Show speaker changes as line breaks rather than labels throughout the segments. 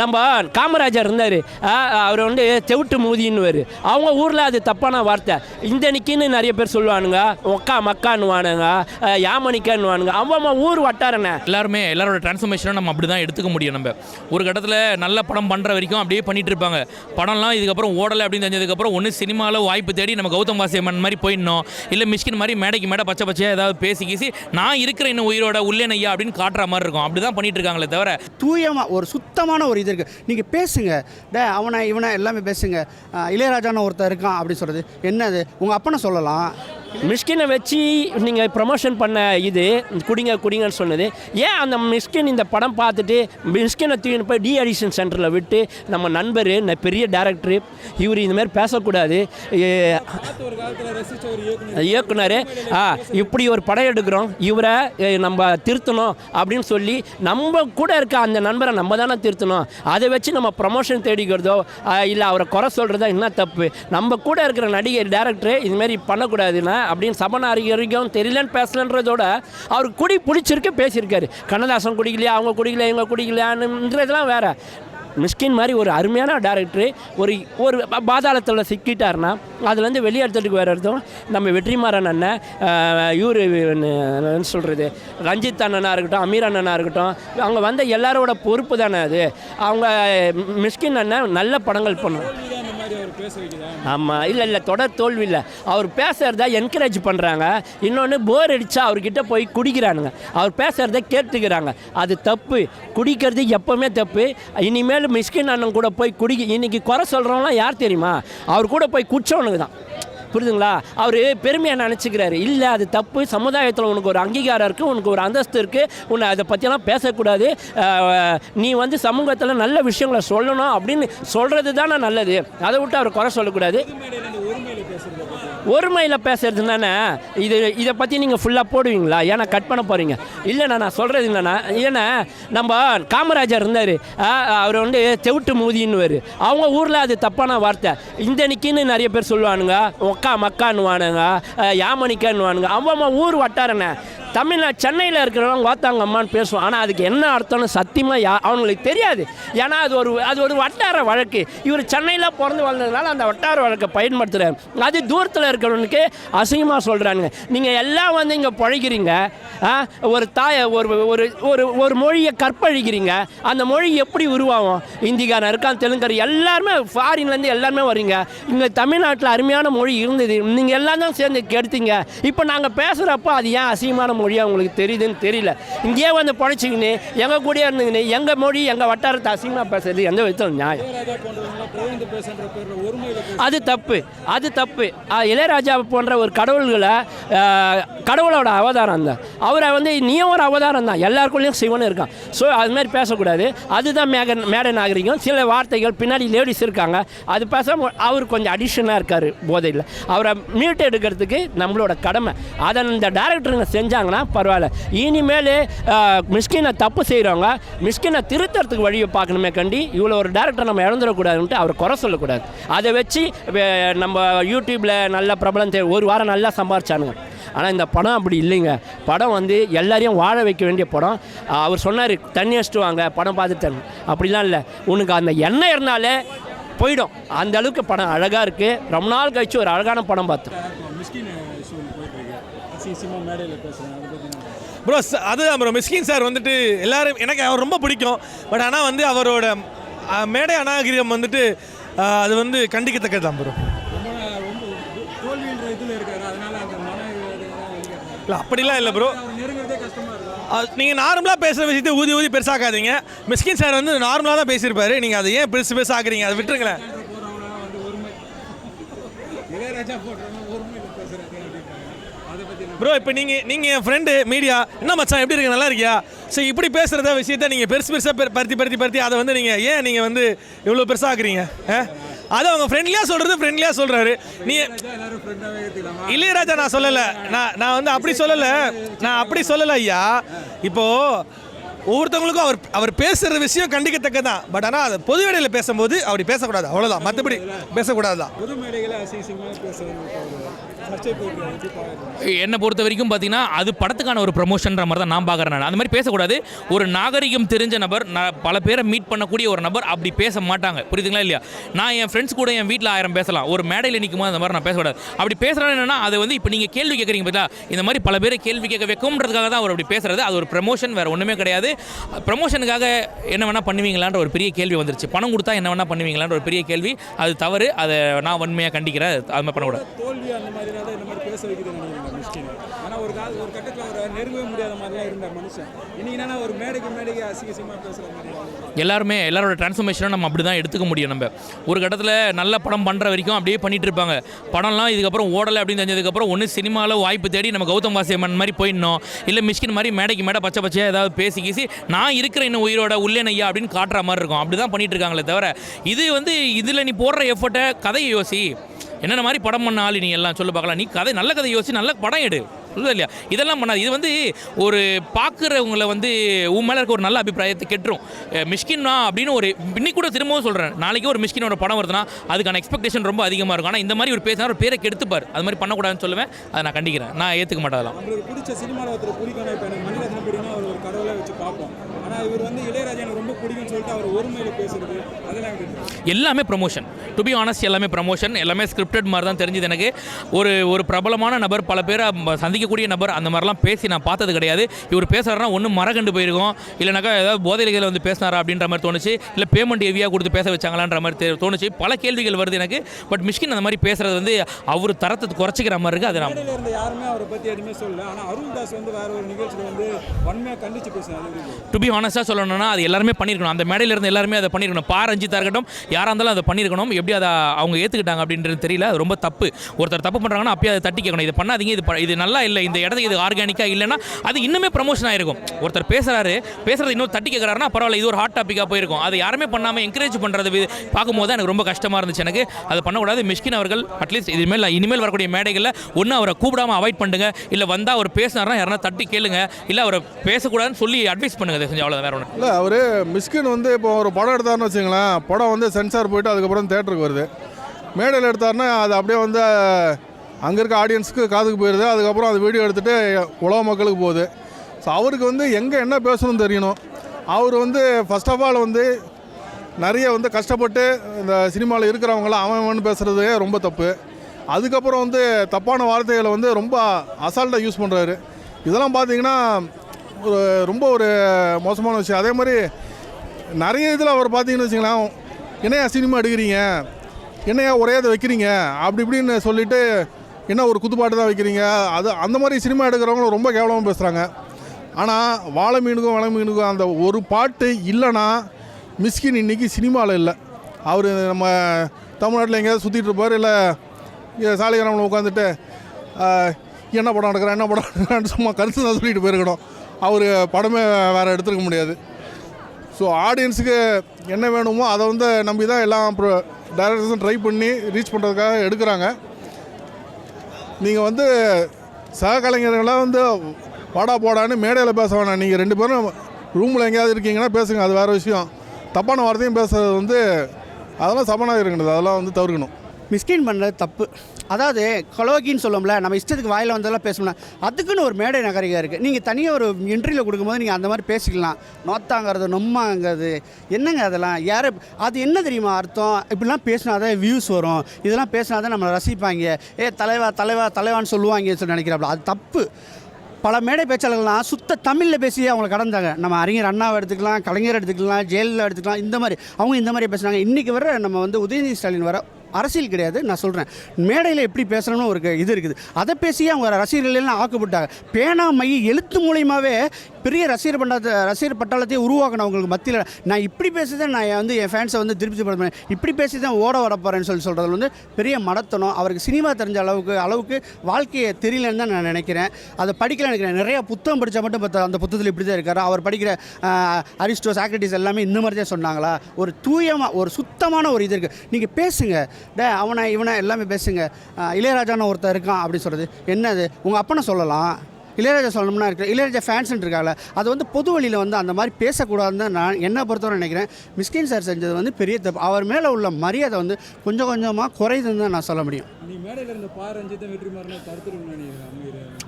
நம்ம காமராஜர் இருந்தார். அவர் வந்து தெவிட்டு மூதின்னுவார். அவங்க ஊரில் அது தப்பான வார்த்தை. இந்த நிக்கின்னு நிறைய பேர் சொல்லுவானுங்க. ஒக்கா மக்கான்னுவானுங்க. யாமனிக்கான்னுவானுங்க. அவன் ஊர் வட்டாரண்ணே.
எல்லாருமே எல்லாரோட டிரான்ஸ்ஃபர்மேஷனும் நம்ம அப்படி தான் எடுத்துக்க முடியும் நம்ம. ஒரு கட்டத்தில் நல்ல படம் பண்ணுற வரைக்கும் அப்படியே பண்ணிட்டு இருப்பாங்க. படம்லாம் இதுக்கப்புறம் ஓடலை அப்படின்னு தெரிஞ்சதுக்கப்புறம் ஒன்று சினிமாவில் வாய்ப்பு தேடி நம்ம கௌதம் வாசியம்மன் மாதிரி போயிடணும். இல்லை மிஷ்கின் மாதிரி மேடைக்கு மேடை பச்சை பச்சையாக ஏதாவது பேசி கீசி நான் இருக்கிற இன்னும் உயிரோட உள்ளே நையா அப்படின்னு காட்டுற மாதிரி இருக்கும். அப்படி தான் பண்ணிட்டு இருக்காங்களே தவிர
தூயமாக ஒரு சுத்தமான ஒரு இது இருக்குது நீங்கள் பேசுங்க. டே அவனை இவனை எல்லாமே பேசுங்க. இளையராஜான்னு ஒருத்தர் இருக்கான் அப்படின்னு சொல்கிறது என்னது? உங்கள் அப்பனை சொல்லலாம்.
மிஷ்கினை வச்சு நீங்கள் ப்ரமோஷன் பண்ண இது குடிங்க குடிங்கன்னு சொன்னது. ஏன் அந்த மிஷ்கின் இந்த படம் பார்த்துட்டு மிஷ்கினை தூக்கின்னு போய் டி அடிஷன் சென்டரில் விட்டு நம்ம நண்பர் பெரிய டேரக்டர் இவர் இந்த மாதிரி பேசக்கூடாது. இயக்குனர் ஆ இப்படி ஒரு படம் எடுக்கிறோம் இவரை நம்ம திருத்தணும் அப்படின்னு சொல்லி நம்ம கூட இருக்க அந்த நண்பரை நம்ம தானே திருத்தணும். அதை வச்சு நம்ம ப்ரமோஷன் தேடிக்கிறதோ இல்லை அவரை குறை சொல்கிறதோ என்ன தப்பு? நம்ம கூட இருக்கிற நடிகர் டேரக்டர் இதுமாரி பண்ணக்கூடாதுன்னா அப்படின்னு சமண அறிஞருக்கும் தெரியலன்னு பேசலன்றதோட அவருக்கு குடி பிடிச்சிருக்கு பேசியிருக்காரு. கண்ணதாசன் குடிக்கலையா அவங்க குடிக்கலையா இவங்க குடிக்கலையான்றதெல்லாம் வேறு. மிஸ்கின் மாதிரி ஒரு அருமையான டேரக்டரு ஒரு ஒரு பாதாளத்தில் சிக்கிட்டாருன்னா அதுலேருந்து வெளியேறதுக்கு வேறு அர்த்தம். நம்ம வெற்றிமாறன் அண்ணன் இவர் என்ன சொல்கிறது ரஞ்சித் அண்ணனாக இருக்கட்டும் அமீர் அண்ணனாக இருக்கட்டும் அவங்க வந்த எல்லாரோட பொறுப்பு தானே அது. அவங்க மிஸ்கின் அண்ணன் நல்ல படங்கள் பண்ணும் ஆமாம் இல்லை இல்லை தொடர் தோல்வி இல்லை. அவர் பேசுகிறத என்கரேஜ் பண்ணுறாங்க இன்னொன்று போர் அடித்தா அவர்கிட்ட போய் குடிக்கிறானுங்க. அவர் பேசுகிறத கேட்டுக்கிறாங்க. அது தப்பு. குடிக்கிறது எப்போவுமே தப்பு. இனிமேல் மிஸ்கின் அண்ணன் கூட போய் குடி இன்னைக்கு குறை சொல்கிறவங்களாம் யார் தெரியுமா? அவர் கூட போய் குடிச்சவனுக்கு தான். புரியுதுங்களா அவர் பெருமையாக நினச்சிக்கிறாரு. இல்லை அது தப்பு. சமுதாயத்தில் உனக்கு ஒரு அங்கீகாரம் இருக்குது உனக்கு ஒரு அந்தஸ்து இருக்குது உன்னை அதை பற்றியெல்லாம் பேசக்கூடாது. நீ வந்து சமூகத்தில் நல்ல விஷயங்களை சொல்லணும் அப்படின்னு சொல்கிறது தானே நல்லது. அதை விட்டு அவர் குறை சொல்லக்கூடாது. ஒருமையில் பேசுறது தானே இது இதை பற்றி நீங்கள் ஃபுல்லாக போடுவீங்களா? ஏன்னா கட் பண்ண போகிறீங்க இல்லைண்ணா நான் சொல்கிறது இல்லைண்ணா ஏன்னா நம்ம காமராஜர் இருந்தார். அவர் வந்து செவிட்டு மூதின்னுவார். அவங்க ஊரில் அது தப்பான வார்த்தை. இந்த நிக்கின்னு நிறைய பேர் சொல்லுவானுங்க ஒக்கா மக்கான்னுவானுங்க அஹ், யாமனிக்கான்னுவானுங்க. அவன் ஊர் வட்டாரண்ணே. தமிழ்நாடு சென்னையில் இருக்கிறவங்க வாத்தாங்க அம்மான்னு பேசுவோம். ஆனால் அதுக்கு என்ன அர்த்தம்னு சத்தியமாக யா அவங்களுக்கு தெரியாது. ஏன்னா அது ஒரு அது ஒரு வட்டார வழக்கு. இவர் சென்னையில் பிறந்து வளர்ந்ததுனால அந்த வட்டார வழக்கை பயன்படுத்துகிறார் அது தூரத்தில் இருக்கிறவனுக்கு அசிங்கமாக சொல்கிறானுங்க நீங்கள் எல்லாம் வந்து இங்கே பழகிறீங்க ஒரு தாயை ஒரு ஒரு ஒரு ஒரு மொழியை கற்பழிக்கிறீங்க. அந்த மொழி எப்படி உருவாகும்? இந்திக்காரன் இருக்கான் தெலுங்கர் எல்லாருமே ஃபாரின்லேருந்து எல்லாருமே வரீங்க இங்கே தமிழ்நாட்டில் அருமையான மொழி இருந்தது. நீங்கள் எல்லாம் தான் சேர்ந்து கெடுத்தீங்க. இப்போ நாங்கள் பேசுகிறப்போ அது ஏன் அசிங்கமான மொழியாக உங்களுக்கு தெரியுதுன்னு தெரியல. இங்கேயே வந்து பழைச்சிக்கின்னு எங்கள் கூடயே இருந்துக்கின்னு எங்கள் மொழி எங்கள் வட்டாரத்தை அசிங்கமாக பேசுறது எந்த விதத்தில் நியாயம். அது தப்பு அது தப்பு. இளையராஜா போன்ற ஒரு கடவுள்களை கடவுளோட அவதாரம் தான். அவரை வந்து நீயும் ஒரு அவதாரம் தான். எல்லாருக்குள்ளேயும் சிவன் இருக்கான். ஸோ அது மாதிரி பேசக்கூடாது. அதுதான் மேக மேடை நாகரிகம். சில வார்த்தைகள் பின்னாடி லேடிஸ் இருக்காங்க. அது பேச அவர் கொஞ்சம் அடிஷனாக இருக்கார் போதையில். அவரை மீட் எடுக்கிறதுக்கு நம்மளோட கடமை. அதை இந்த டேரக்டருங்க செஞ்சாங்க. செஞ்சாங்கன்னா பரவாயில்ல. இனிமேல் மிஸ்கினை தப்பு செய்கிறவங்க மிஸ்கினை திருத்தறதுக்கு வழியை பார்க்கணுமே கண்டி இவ்வளோ ஒரு டேரக்டர் நம்ம இழந்துடக்கூடாதுன்ட்டு அவர் குறை சொல்லக்கூடாது. அதை வச்சு நம்ம யூடியூப்பில் நல்ல பிரபலம் தே ஒரு வாரம் நல்லா சம்பாரிச்சானுங்க. ஆனால் இந்த படம் அப்படி இல்லைங்க. படம் வந்து எல்லாரையும் வாழ வைக்க வேண்டிய படம். அவர் சொன்னார் தண்ணி அடிச்சுட்டு வாங்க படம் பார்த்துட்டு அப்படிலாம் இல்லை. உனக்கு அந்த எண்ணெய் இருந்தாலே போயிடும். அந்த அளவுக்கு படம் அழகாக இருக்குது ரொம்ப நாள் கழிச்சு ஒரு அழகான படம் பார்த்தோம்
ப்ரோ அதுதான் ப்ரோ மிஸ்கின் சார் வந்துட்டு எல்லாரும் எனக்கு அவர் ரொம்ப பிடிக்கும். பட் ஆனால் வந்து அவரோட மேடை அநாகரிகம் வந்துட்டு அது வந்து கண்டிக்கத்தக்கது தான் ப்ரோ இல்லை அப்படிலாம் இல்லை ப்ரோ நீங்கள் நார்மலாக பேசுகிற விஷயத்தை ஊதி ஊதி பெருசாக்காதீங்க. மிஸ்கின் சார் வந்து நார்மலாக தான் பேசியிருப்பாரு. நீங்கள் அதை ஏன் பெருசு பெருசாக்குறீங்க அதை விட்டுருங்களேன். ப்ரோ இப்போ நீங்கள் நீங்கள் என் ஃப்ரெண்டு மீடியா என்ன மச்சான் எப்படி இருக்கு? நல்லா இருக்கியா? ஸோ இப்படி பேசுகிறத விஷயத்த நீங்கள் பெருசு பெருசாக பெரு- பருத்தி பருத்தி பருத்தி அதை வந்து நீங்கள் ஏன் நீங்கள் வந்து இவ்வளோ பெருசாக்குறீங்க ஆ? அது அவங்க ஃப்ரெண்ட்லியாக சொல்கிறது ஃப்ரெண்ட்லியாக சொல்கிறாரு நீ இளையராஜா நான் சொல்லலை. நான் நான் வந்து அப்படி சொல்லலை. நான் அப்படி சொல்லலை ஐயா. இப்போது ஒவ்வொருத்தவங்களுக்கும் அவர் அவர் பேசுகிற விஷயம் கண்டிக்கத்தக்க தான் பட் ஆனால் அது பொது இடையில பேசும்போது அப்படி பேசக்கூடாது. அவ்வளோதான் மற்றபடி பேசக்கூடாது தான்
என்னை பொறுத்த வரைக்கும் பார்த்தீங்கன்னா அது படத்துக்கான ஒரு ப்ரமோஷன்ற மாதிரி தான் நான் பார்க்குறேன் நான். அந்த மாதிரி பேசக்கூடாது. ஒரு நாகரிகம் தெரிஞ்ச நபர் நான் பல பேரை மீட் பண்ணக்கூடிய ஒரு நபர் அப்படி பேச மாட்டாங்க. புரியுதுங்களா இல்லையா? நான் என் ஃப்ரெண்ட்ஸ் கூட என் வீட்டில் ஆயிரம் பேசலாம். ஒரு மேடையில் நிற்கும் போது அந்த மாதிரி நான் பேசக்கூடாது. அப்படி பேசுகிறேன் என்னன்னா அது வந்து இப்போ நீங்கள் கேள்வி கேட்குறீங்க பார்த்தா இந்த மாதிரி பல பேரை கேள்வி கேட்க வைக்கும்ன்றதுக்காக தான் அவர் அப்படி பேசுறது. அது ஒரு ப்ரமோஷன் வேறு ஒன்றுமே கிடையாது. ப்ரமோஷனுக்காக என்ன வேணால் பண்ணுவீங்களான்ற ஒரு பெரிய கேள்வி வந்துருச்சு. பணம் கொடுத்தா என்ன வேணால் பண்ணுவீங்களான்ற ஒரு பெரிய கேள்வி. அது தவறு. அதை நான் வன்மையாக கண்டிக்கிறேன். அது மாதிரி பண்ணக்கூடாது.
தோல்வி தான் இந்த மாதிரி பேச வைக்குது நினைக்கிறீங்க மிஸ்கின் ஆனால் ஒரு கால ஒரு கட்டத்தில் அவர் நெருங்கவே முடியாத மாதிரிலாம் இருந்தார் மனுஷன். இன்னைக்கு ஒரு மேடைக்கு மேடைக்கு அசிங்கசியமாக பேசுகிற மாதிரி
எல்லாருமே எல்லாரோட டிரான்ஸ்ஃபர்மேஷனும் நம்ம அப்படி தான் எடுத்துக்க முடியும் நம்ம. ஒரு கட்டத்தில் நல்ல படம் பண்ணுற வரைக்கும் அப்படியே பண்ணிட்டு இருப்பாங்க. படம்லாம் இதுக்கப்புறம் ஓடலை அப்படின்னு தெரிஞ்சதுக்கப்புறம் ஒன்று சினிமாவில் வாய்ப்பு தேடி நம்ம கௌதம் வாசியம்மன் மாதிரி போயிடணும். இல்லை மிஷ்கின் மாதிரி மேடைக்கு மேடை பச்சை பச்சையாக ஏதாவது பேசி கீசி நான் இருக்கிற இன்னும் உயிரோட உள்ளேன் ஐயா அப்படின்னு காட்டுற மாதிரி இருக்கும். அப்படி தான் பண்ணிட்டு இருக்காங்களே தவிர இது வந்து இதில் நீ போடுற எஃபர்ட்டை கதையை யோசி. என்னென்ன மாதிரி படம் பண்ண ஆளு நீ எல்லாம்? சொல்லு பார்க்கலாம். நீ கதை நல்ல கதை யோசிச்சு நல்ல படம் எடு. புரியுதா இல்லையா? இதெல்லாம் பண்ணாது. இது வந்து ஒரு பார்க்குறவங்கள வந்து உன் மேலே இருக்க ஒரு நல்ல அபிப்பிராயத்தை கெட்டுரும். மிஷ்கின்னா அப்படின்னு ஒரு இன்னைக்கு கூட திரும்பவும் சொல்கிறேன் நாளைக்கு ஒரு மிஷ்கினோட படம் வருதுன்னா அதுக்கான எக்ஸ்பெக்டேஷன் ரொம்ப அதிகமாக இருக்கும். ஆனால் இந்த மாதிரி ஒரு பேசினா ஒரு பேரை கெடுத்துப்பார். அது மாதிரி பண்ணக்கூடாதுன்னு சொல்லுவேன். அதை நான் கண்டிக்கிறேன். நான் ஏற்றுக்க மாட்டேன் அதெல்லாம்.
நம்மளுக்கு பிடிச்ச சினிமாவில் ஒருத்தர் பிடிக்கணும் இப்போ எனக்கு மணிரத்னம் பிடிக்கும் அவர் ஒரு கடவுளை வச்சு பார்ப்போம். ஆனால் இவர் வந்து இளையராஜா எனக்கு ரொம்ப பிடிக்கும்னு சொல்லிட்டு அவர் ஒருமையில் பேசுறது அதெல்லாம்?
எல்லாமே ப்ரமோஷன் டு பி ஆனஸ்ட் எல்லாமே ப்ரமோஷன் எல்லாமே ஸ்கிரிப்டட் மாதிரி தான் தெரிஞ்சது எனக்கு. ஒரு ஒரு பிரபலமான நபர் பல பேரை ம- சந்திக்கக்கூடிய நபர் அந்த மாதிரிலாம் பேசி நான் பார்த்தது கிடையாது. இவர் பேசுறாருன்னா ஒன்று மரகண்டு போயிருக்கும். இல்லைனாக்கா ஏதாவது போதைகளில் வந்து பேசினாரா அப்படின்ற மாதிரி தோணுச்சு. இல்லை பேமெண்ட் ஹெவியாக கொடுத்து பேச வச்சாங்களான்ற மாதிரி தோணுச்சு. பல கேள்விகள் வருது எனக்கு. பட் மிஷ்கின் அந்த மாதிரி பேசுறது வந்து அவர் தரத்தை குறைச்சிக்கிற மாதிரி இருக்குது அது நான்
யாருமே அவரை பற்றி எதுவுமே சொல்லல. ஆனால் அருள்தாஸ் வந்து வேற ஒரு நிகழ்ச்சியில் வந்து வன்மையாக கண்டிச்சு பேசினார்?
டு பி ஆனஸ்ட்டாக சொல்லணும்னா அது எல்லாருமே பண்ணியிருக்கணும். அந்த மேடையில் இருந்து எல்லாருமே அதை பண்ணியிருக்கணும். பா ரஞ்சித்தா இருக்கட்டும் யாராக இருந்தாலும் அதை பண்ணியிருக்கணும். எப்படி அதை அவங்க ஏற்றுக்கிட்டாங்க அப்படின்றது தெரியல. அது ரொம்ப தப்பு. ஒருத்தர் தப்பு பண்ணுறாங்கன்னா அப்பயே அதை தட்டி கேட்கணும். இது பண்ணாதீங்க. இது இது நல்லா இல்லை இந்த இடத்துக்கு இது ஆர்கானிக்காக இல்லைன்னா அது இன்னுமே ப்ரமோஷன் ஆயிருக்கும். ஒருத்தர் பேசுகிறாரு பேசுகிறது இன்னும் தட்டி கேட்குறாருன்னா பரவாயில்ல இது ஒரு ஹாட் டாப்பிக்காக போயிருக்கும். அது யாருமே பண்ணாமல் என்கரேஜ் பண்ணுறது பார்க்கும்போது எனக்கு ரொம்ப கஷ்டமாக இருந்துச்சு எனக்கு. அதை பண்ணக்கூடாது. மிஷ்கின் அவர்கள் அட்லீஸ்ட் இனிமேல் இனிமேல் வரக்கூடிய மேடைகளில் ஒன்று அவரை கூப்பிடாம அவாய்ட் பண்ணுங்க. இல்லை வந்தால் அவர் பேசினார்னா யாரா தட்டி கேளுங்க. இல்லை அவரை பேசக்கூடாதுன்னு சொல்லி அட்வைஸ் பண்ணுங்க தயவு செஞ்சு அவ்வளோ வேற ஒன்று
இல்லை. அவர் மிஸ்கின் வந்து இப்போ ஒரு படம் எடுத்தாருன்னு வச்சுங்களேன் படம் வந்து சென்சார் போயிட்டு அதுக்கப்புறம் தேட்டருக்கு வருது. மேடையில் எடுத்தாருன்னா அது அப்படியே வந்து அங்கே இருக்க ஆடியன்ஸுக்கு காதுக்கு போயிடுது அதுக்கப்புறம் அது வீடியோ எடுத்துகிட்டு உலக மக்களுக்கு போகுது. ஸோ அவருக்கு வந்து எங்கே என்ன பேசணும்னு தெரியணும். அவர் வந்து ஃபஸ்ட் ஆஃப் ஆல் வந்து நிறைய வந்து கஷ்டப்பட்டு இந்த சினிமாவில் இருக்கிறவங்களாம் அவன் அவன் பேசுகிறது ரொம்ப தப்பு. அதுக்கப்புறம் வந்து தப்பான வார்த்தைகளை வந்து ரொம்ப அசால்ட்டாக யூஸ் பண்ணுறாரு இதெல்லாம் பார்த்தீங்கன்னா ஒரு ரொம்ப ஒரு மோசமான விஷயம். அதே மாதிரி நிறைய இதில் அவர் பார்த்தீங்கன்னு வச்சுங்களேன் என்னையா சினிமா எடுக்கிறீங்க? என்னையா ஒரே இதை வைக்கிறீங்க? அப்படி இப்படின்னு சொல்லிவிட்டு என்ன ஒரு குத்துப்பாட்டு தான் வைக்கிறீங்க? அது அந்த மாதிரி சினிமா எடுக்கிறவங்களும் ரொம்ப கேவலமாக பேசுகிறாங்க ஆனால் வாழை மீனுக்கும் வளை மீனுக்கும் அந்த ஒரு பாட்டு இல்லைன்னா மிஸ்கின் இன்னைக்கு சினிமாவில் இல்லை. அவர் நம்ம தமிழ்நாட்டில் எங்கேயாவது சுற்றிட்டு இருப்பார் இல்லை சாலைகிராமில் உட்காந்துட்டு என்ன படம் நடக்கிறான் என்ன படம் நடக்கிறான்னு சும்மா கருத்து தான் சொல்லிட்டு போயிருக்கணும். அவர் படமே வேறு எடுத்துருக்க முடியாது. ஸோ ஆடியன்ஸுக்கு என்ன வேணுமோ அதை வந்து நம்பி தான் எல்லாம் டைரக்டர்ஸும் ட்ரை பண்ணி ரீச் பண்ணுறதுக்காக எடுக்கிறாங்க. நீங்கள் வந்து சக கலைஞர்களாக வந்து வாடா போடான்னு மேடையில் பேச வேணாம். நீங்கள் ரெண்டு பேரும் ரூமில் எங்கேயாவது இருக்கீங்கன்னா பேசுங்க. அது வேறு விஷயம். தப்பான வார்த்தையும் பேசுறது வந்து அதெல்லாம் சபனாக இருக்கணும் அதெல்லாம் வந்து தவிர்க்கணும்.
மிஸ்கின் பண்ணுறது தப்பு. அதாவது கொலோக்கின்னு சொல்லுவோம்ல நம்ம இஷ்டத்துக்கு வாயில் வந்ததெல்லாம் பேசணும்னா அதுக்குன்னு ஒரு மேடை நகரிகா இருக்குது நீங்கள் தனியாக ஒரு இன்டர்வியூவில் கொடுக்கும்போது நீங்கள் அந்த மாதிரி பேசிக்கலாம். நோத்தாங்கிறது நொம்மாங்கிறது என்னங்க அதெல்லாம்? யார் அது என்ன தெரியுமா அர்த்தம்? இப்படிலாம் பேசினா தான் வியூஸ் வரும். இதெல்லாம் பேசினா தான் நம்மளை ரசிப்பாங்க. ஏ தலைவா தலைவா தலைவான்னு சொல்லுவாங்கன்னு சொல்லி நினைக்கிறாப்புல. அது தப்பு. பல மேடை பேச்சாளர்கள்லாம் சுத்த தமிழில் பேசி அவங்களை கடந்தாங்க. நம்ம அறிஞர் அண்ணாவை எடுத்துக்கலாம் கலைஞர் எடுத்துக்கலாம் ஜெயலலிதா எடுத்துக்கலாம் இந்த மாதிரி. அவங்க இந்த மாதிரி பேசுனாங்க. இன்றைக்கி வர நம்ம வந்து உதயநிதி ஸ்டாலின் வர அரசியல் கிடையாது. நான் சொல்கிறேன் மேடையில் எப்படி பேசணும்னு ஒரு இது இருக்குது. அதை பேசியே அவங்க ரசிகர்களெல்லாம் ஆக்கப்பட்டாங்க. பேனா மை எழுத்து மூலியமாகவே பெரிய ரசிகர் பண்டாத ரசிகர் பட்டாளத்தையே அவங்களுக்கு மத்தியில். நான் இப்படி பேசி தான் நான் வந்து என் ஃபேன்ஸை வந்து திருப்திப்படுத்துவேன் இப்படி பேசி தான் ஓட வர போகிறேன்னு சொல்லி சொல்கிறது வந்து பெரிய மடத்தனம். அவருக்கு சினிமா தெரிஞ்ச அளவுக்கு அளவுக்கு வாழ்க்கையை தெரியலன்னு தான் நான் நினைக்கிறேன். அதை படிக்கல நினைக்கிறேன். நிறைய புத்தகம் படித்தா மட்டும் பார்த்தா அந்த புத்தகத்தில் இப்படி தான் இருக்கார். அவர் படிக்கிற அரிஸ்டோ சாக்ரட்டிஸ் எல்லாமே இந்த மாதிரி தான் சொன்னாங்களா? ஒரு தூயமாக ஒரு சுத்தமான ஒரு இது இருக்குது நீங்கள் பேசுங்க. டே அவனை இவனை எல்லாமே பேசுங்க. இளையராஜான்னு ஒருத்தன் இருக்கான் அப்படின்னு சொல்கிறது என்னது? உங்கள் அப்பனை சொல்லலாம். இளையராஜா சொல்லணும்னா இருக்கு. இளையராஜா ஃபேன்ஸ் இருக்காங்கல்ல. அது வந்து பொது வழியில் வந்து அந்த மாதிரி பேசக்கூடாதுன்னு தான் நான் என்ன பொறுத்தவரை நினைக்கிறேன். மிஸ்கின் சார் செஞ்சது வந்து பெரிய தப்பு. அவர் மேலே உள்ள மரியாதை வந்து கொஞ்சம் கொஞ்சமாக குறையுதுன்னு தான் நான் சொல்ல முடியும்.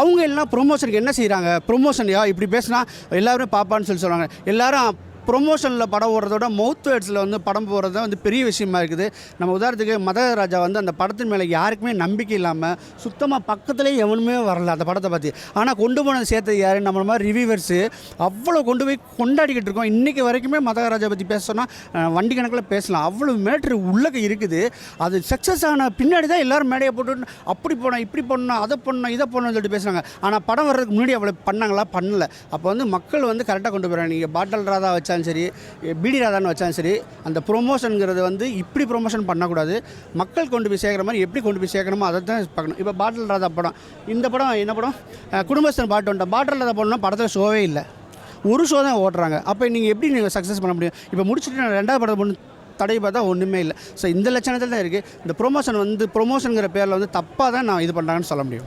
அவங்க எல்லாம் ப்ரொமோஷனுக்கு என்ன செய்கிறாங்க ப்ரொமோஷன் இப்படி பேசினா எல்லாருமே பார்ப்பான்னு சொல்லி சொல்கிறாங்க எல்லாரும் ப்ரொமோஷனில் படம் ஓடுறதோட மவுத் வேர்ட்ஸில் வந்து படம் போடுறது தான் வந்து பெரிய விஷயமா இருக்குது. நம்ம உதாரணத்துக்கு மதராஜா வந்து அந்த படத்தின் மேலே யாருக்குமே நம்பிக்கை இல்லாமல் சுத்தமாக பக்கத்துலேயே எவனுமே வரல அந்த படத்தை பற்றி ஆனால் கொண்டு போனது சேர்த்தது யார்? நம்மள மாதிரி ரிவியூவர்ஸு அவ்வளோ கொண்டு போய் கொண்டாடிக்கிட்டு இருக்கோம். இன்றைக்கி வரைக்குமே மதராஜா பற்றி பேச சொன்னால் வண்டி கணக்கில் பேசலாம். அவ்வளோ மேட்ரு உள்ளக்க இருக்குது. அது சக்ஸஸ் ஆன பின்னாடி தான் எல்லாரும் மேடையை போட்டு அப்படி போனோம் இப்படி பண்ணோம் அதை பண்ணோம் இதை பண்ணோம்னு சொல்லிட்டு பேசுகிறாங்க ஆனால் படம் வர்றதுக்கு முன்னாடி அவ்வளோ பண்ணாங்களா? பண்ணலை. அப்போ வந்து மக்கள் வந்து கரெக்டாக கொண்டு போகிறாங்க நீங்கள் பாட்டல் ராதா வச்சாலும் சரி பிடி ராதான்னு வச்சாலும் சரி அந்த ப்ரொமோஷனுங்கிறது வந்து இப்படி ப்ரொமோஷன் பண்ணக்கூடாது. மக்கள் கொண்டு போய் சேர்க்குற மாதிரி எப்படி கொண்டு போய் சேர்க்கணுமோ அதை தான் பார்க்கணும். இப்போ பாட்டில் ராதா படம் இந்த படம் என்ன படம்? குடும்பஸ்தன் பாட்டு வந்துட்டோம் பாட்டில் ராதா படம்னா படத்தில் ஷோவே இல்லை. ஒரு ஷோ தான் ஓட்டுறாங்க. அப்போ நீங்கள் எப்படி நீங்கள் சக்ஸஸ் பண்ண முடியும்? இப்போ முடிச்சுட்டு நான் ரெண்டாவது படம் பண்ணு தடை பார்த்தா ஒன்றுமே இல்லை. ஸோ இந்த லட்சணத்தில் தான் இருக்குது இந்த ப்ரொமோஷன் வந்து ப்ரொமோஷனுங்கிற பேரில் வந்து தப்பாக தான் நான் இது பண்ணுறாங்கன்னு சொல்ல முடியும்.